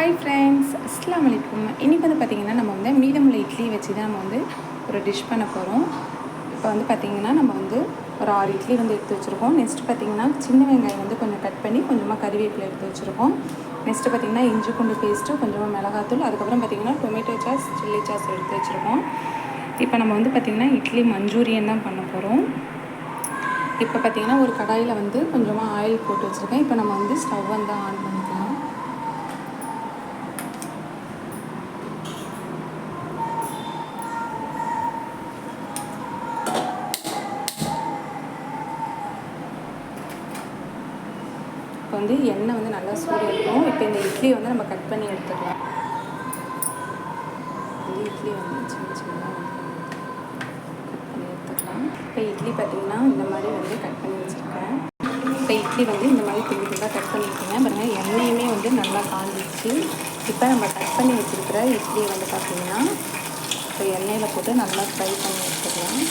Hi friends அஸ்லாம் வலைக்கும் இன்றைக்கி வந்து பார்த்திங்கன்னா நம்ம வந்து மீதமுள்ள இட்லி வச்சு தான் நம்ம வந்து ஒரு டிஷ் பண்ண போகிறோம் இப்போ வந்து பார்த்திங்கன்னா நம்ம வந்து ஒரு ஆறு இட்லி வந்து எடுத்து வச்சுருக்கோம். நெக்ஸ்ட் பார்த்திங்கன்னா சின்ன வெங்காயம் வந்து கொஞ்சம் கட் பண்ணி கொஞ்சமாக கறிவேப்பிலை எடுத்து வச்சுருக்கோம். நெக்ஸ்ட்டு பார்த்திங்கன்னா இஞ்சி பூண்டு பேஸ்ட்டு கொஞ்சமாக மிளகாத்தூள் அதுக்கப்புறம் பார்த்திங்கன்னா டொமேட்டோ சாஸ் சில்லி சாஸ் எடுத்து வச்சுருக்கோம். இப்போ நம்ம வந்து பார்த்திங்கன்னா இட்லி மஞ்சூரியன் தான் பண்ண போகிறோம் இப்போ பார்த்திங்கன்னா ஒரு கடாயில் வந்து கொஞ்சமாக ஆயில் போட்டு வச்சுருக்கேன். இப்போ நம்ம வந்து ஸ்டவ் வந்து ஆன் பண்ணி இப்போ வந்து எண்ணெய் வந்து நல்லா சூடு இருக்கும். இப்போ இந்த இட்லி வந்து நம்ம கட் பண்ணி எடுத்துக்கலாம். வந்து இட்லி வந்து சின்ன சின்னதாக கட் பண்ணி எடுத்துக்கலாம். இப்போ இட்லி பார்த்திங்கன்னா இந்த மாதிரி வந்து கட் பண்ணி வச்சுருக்கேன். இப்போ இட்லி வந்து இந்த மாதிரி துண்டு துண்டாக கட் பண்ணியிருக்கேன் பாருங்கள் எண்ணெயுமே வந்து நல்லா காஞ்சிச்சு இப்போ நம்ம கட் பண்ணி வச்சுருக்கிற இட்லியை வந்து பார்த்திங்கன்னா இப்போ எண்ணெயில் போட்டு நல்லா ஃப்ரை பண்ணி எடுத்துக்கலாம்.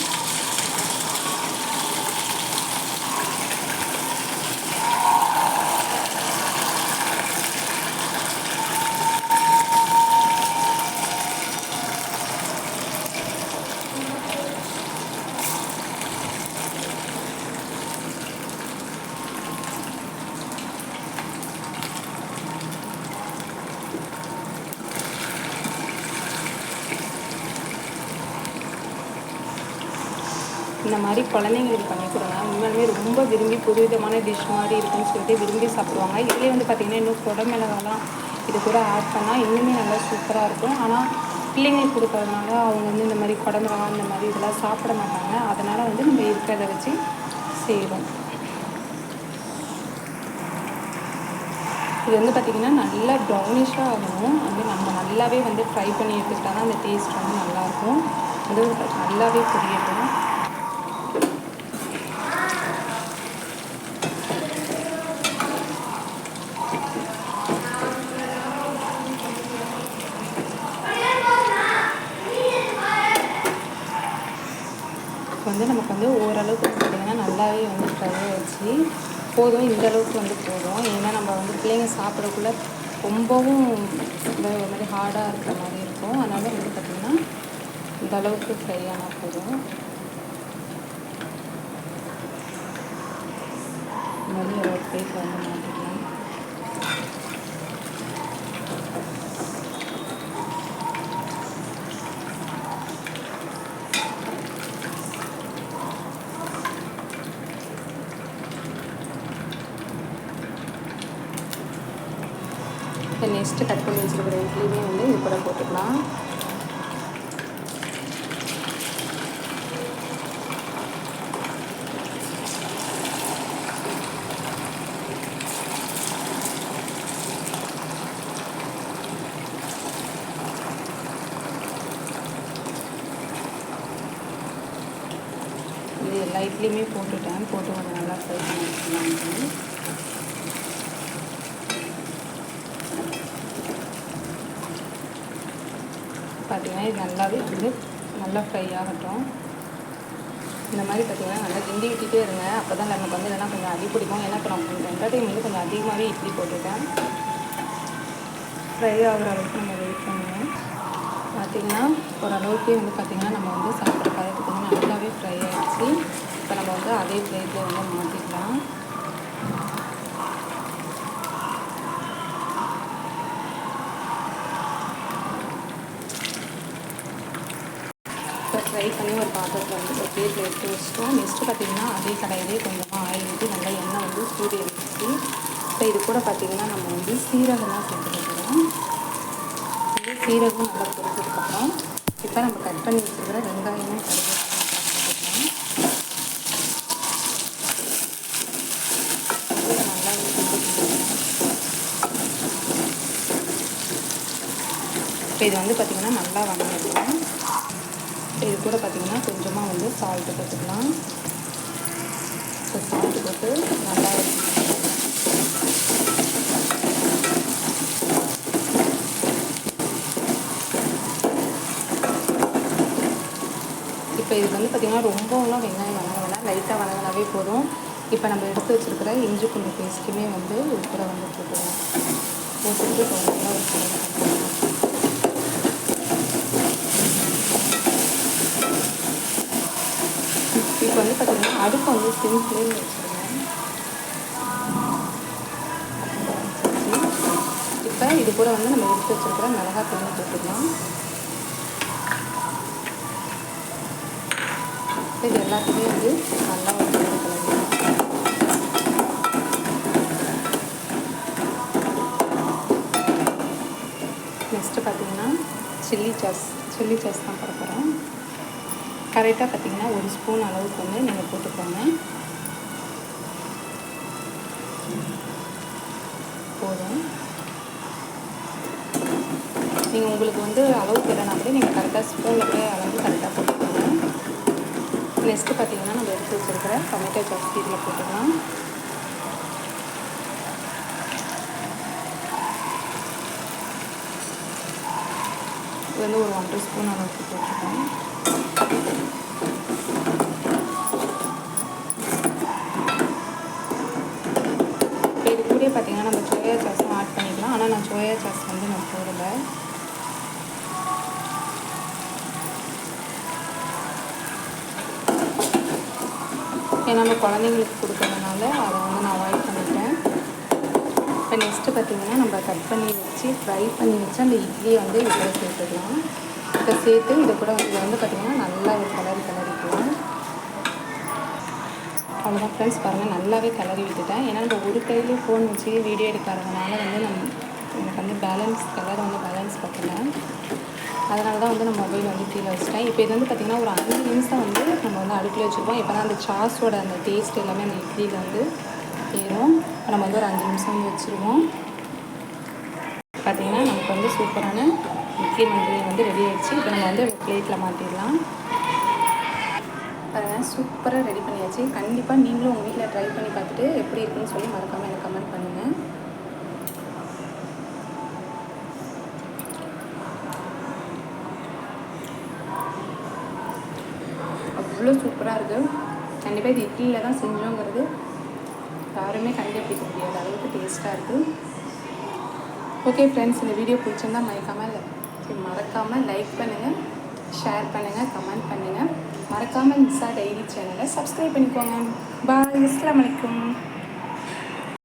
இந்த மாதிரி குழந்தைங்களுக்கு பண்ணி கொடுங்க உண்மையிலுமே ரொம்ப விரும்பி புதுவிதமான டிஷ் மாதிரி இருக்குன்னு சொல்லிட்டு விரும்பி சாப்பிடுவாங்க. இதுலேயே வந்து பார்த்திங்கன்னா இன்னும் குடமிளகாலாம் இது கூட ஆட் பண்ணால் இன்னுமே நல்லா சூப்பராக இருக்கும். ஆனால் பிள்ளைங்களுக்கு கொடுக்கறதுனால அவங்க வந்து இந்த மாதிரி குடமிளகா இந்த மாதிரி இதெல்லாம் சாப்பிட மாட்டாங்க. அதனால் வந்து நம்ம இருக்கிறத வச்சு செய்கிறோம் இது வந்து பார்த்திங்கன்னா நல்லா ப்ரௌனிஷாக ஆகணும். வந்து நம்ம நல்லாவே வந்து ஃப்ரை பண்ணி எடுத்துக்கிட்டால் தான் அந்த டேஸ்ட் வந்து நல்லாயிருக்கும் அது நல்லாவே புரியட்டும் இப்போ வந்து நமக்கு வந்து ஓரளவுக்கு வந்து பார்த்திங்கன்னா நல்லாவே வச்சு போதும் இந்த அளவுக்கு வந்து போதும். ஏன்னா நம்ம வந்து பிள்ளைங்க சாப்பிடக்குள்ள ரொம்பவும் இந்த ஒரு மாதிரி ஹார்டாக இருக்கிற மாதிரி இருக்கும். அதனால் வந்து பார்த்திங்கன்னா இந்த அளவுக்கு ஃப்ரை ஆனால் போதும். இந்த மாதிரி ஒரு பிளேட்டில் வந்து மாதிரி இப்போ நெக்ஸ்ட்டு கட் பண்ணி வச்சுருக்கிற இட்லியுமே வந்து இது கூட போட்டுக்கலாம். இது எல்லா இட்லியுமே போட்டுட்டேன். போட்டு கொஞ்சம் நல்லா ஃப்ரை பண்ணி வச்சுக்கலாம் பார்த்திங்கன்னா இது நல்லாவே வந்து நல்லா ஃப்ரை ஆகட்டும். இந்த மாதிரி பார்த்தீங்கன்னா நல்லா கிண்டி விட்டுட்டே இருங்க. அப்போ தான் நமக்கு வந்து இதெல்லாம் கொஞ்சம் அடி பிடிக்கும். ஏன்னா இப்போ நான் கொஞ்சம் ரெண்டாவது டைம் வந்து கொஞ்சம் அதிகமாகவே இட்லி போட்டிருக்கேன். ஃப்ரை ஆகிற அளவுக்கு நம்ம வெயிட் பண்ணுவோம் பார்த்திங்கன்னா ஓரளவுக்கே வந்து பார்த்திங்கன்னா நம்ம வந்து சாப்பிட்ற பதத்துக்கு வந்து நல்லாவே ஃப்ரை ஆகிடுச்சு இப்போ நம்ம வந்து அதே பிளேட்டில் வந்து மாற்றி இப்போ ஃப்ரை பண்ணி ஒரு பாத்திரத்தில் வந்து ஒரு பிளேட்டில் எடுத்து வச்சிட்டோம். நெக்ஸ்ட்டு பார்த்திங்கன்னா அதே கடையிலே கொஞ்சமாக ஆயில் ஊற்றி நல்லா எண்ணெய் வந்து சூடு எடுத்துச்சு இப்போ இது கூட பார்த்திங்கன்னா நம்ம வந்து சீரகம்லாம் தான் வைக்கிறோம் இந்த சீரகம் நல்லா பொறுத்ததுக்கப்புறம் இப்போ நம்ம கட் பண்ணி வச்சுருக்கிற வெங்காயமும் கருவேப்பிலையும் நல்லா இப்போ இது வந்து பார்த்திங்கன்னா நல்லா வதங்கிடும் இது கூட பார்த்திங்கன்னா கொஞ்சமாக வந்து சால்ட்டு போட்டுக்கலாம். ஸோ சால்ட்டு போட்டு நல்லா இப்போ இது வந்து பார்த்திங்கன்னா ரொம்பலாம் வெங்காயம் வதங்க வேணாம். லைட்டாக வதங்கினாவே போதும். இப்போ நம்ம எடுத்து வச்சுருக்கிற இஞ்சி குண்டு பேஸ்ட்டுமே வந்து இது கூட வந்து போட்டுருவோம் போட்டுட்டு நல்லா ஒரு கலர் இப்போ வந்து பார்த்தீங்கன்னா அடுப்பு வந்து சிம் ஃப்ளேமில் வச்சுருங்க இப்போ இது கூட வந்து நம்ம எடுத்து வச்சுருக்கிற மிளகா தண்ணி போட்டுக்கலாம். இது எல்லாத்தையுமே வந்து நல்லா ஒரு நெக்ஸ்ட்டு பார்த்தீங்கன்னா சில்லி சாஸ் சில்லி சாஸ் தான் போட போகிறோம் கரெக்டாக பார்த்தீங்கன்னா ஒரு ஸ்பூன் அளவுக்கு வந்து நீங்கள் போட்டுக்கோங்க. போதும். நீங்கள் உங்களுக்கு வந்து அளவு தெரியலனா கூட நீங்கள் கரெக்டாக ஸ்பூனில் போய் அளவு கரெக்டாக போட்டுக்கோங்க. நெக்ஸ்ட்டு பார்த்தீங்கன்னா நம்ம எடுத்து வச்சுருக்கிற டொமேட்டோ சாஸ் இதில் போட்டுக்கலாம். இது வந்து ஒரு ஒன்றரை ஸ்பூன் அளவுக்கு போட்டுருக்கோம் இது கூட பார்த்தீங்கன்னா நம்ம சோயா சாஸும் ஆட் பண்ணிக்கலாம். ஆனால் நான் சோயா சாஸ் வந்து நான் போடலை. ஏன்னா நம்ம குழந்தைங்களுக்கு கொடுக்கறதுனால அதை வந்து நான் அவாய்ட் பண்ணிட்டேன். இப்போ நெக்ஸ்ட்டு பார்த்தீங்கன்னா நம்ம கட் பண்ணி வச்சு ஃப்ரை பண்ணி வச்சு அந்த இட்லியை வந்து இதில் சேர்த்துக்கலாம். இதை சேர்த்து இது கூட வந்து இதை வந்து பார்த்திங்கன்னா நல்லா ஒரு கலரி கலரிக்கலாம் அவ்வளோதான் ஃப்ரெண்ட்ஸ் பாருங்கள் நல்லாவே கலரி விட்டுட்டேன். ஏன்னா நம்ம ஒரு கையிலே ஃபோன் வச்சு வீடியோ எடுக்கிறதுனால வந்து நம்ம எனக்கு வந்து பேலன்ஸ் கலர் வந்து பேலன்ஸ் பத்தல. அதனால தான் வந்து நான் மொபைல் வந்து கீழே வச்சுட்டேன். இப்போ இது வந்து பார்த்திங்கன்னா ஒரு அஞ்சு நிமிஷம் வந்து நம்ம வந்து அடுப்பில் வச்சுருப்போம். இப்போ தான் அந்த சாஸோட அந்த டேஸ்ட் எல்லாமே அந்த இட்லியில் வந்து ஏறும் இப்போ நம்ம வந்து ஒரு அஞ்சு நிமிஷம் வந்து வச்சுருவோம். பார்த்திங்கன்னா நமக்கு வந்து சூப்பரான இட்லி மாதிரி வந்து ரெடி ஆயிடுச்சு. இப்போ நம்ம வந்து பிளேட்டில் மாற்றிடலாம் சூப்பராக ரெடி பண்ணியாச்சு. கண்டிப்பாக நீங்களும் உங்கள் வீட்டில் ட்ரை பண்ணி பார்த்துட்டு எப்படி இருக்குன்னு சொல்லி மறக்காமல் எனக்கு கமெண்ட் பண்ணுங்கள் அவ்வளோ சூப்பராக இருக்குது கண்டிப்பாக இது இட்லியில் தான் செஞ்சோங்கிறது யாருமே கண்டுபிடிக்க முடியாத அளவுக்கு டேஸ்ட்டாக இருக்குது ஓகே ஃப்ரெண்ட்ஸ் இந்த வீடியோ பிடிச்சிருந்தா மறக்காமல் மறக்காமல் லைக் பண்ணுங்கள் ஷேர் பண்ணுங்கள் கமெண்ட் பண்ணுங்கள் மறக்காமல் மிஸ்ஸா டைரி சேனலை சப்ஸ்கிரைப் பண்ணிக்கோங்க. பாய் அஸ்ஸலாமு வலைக்கம்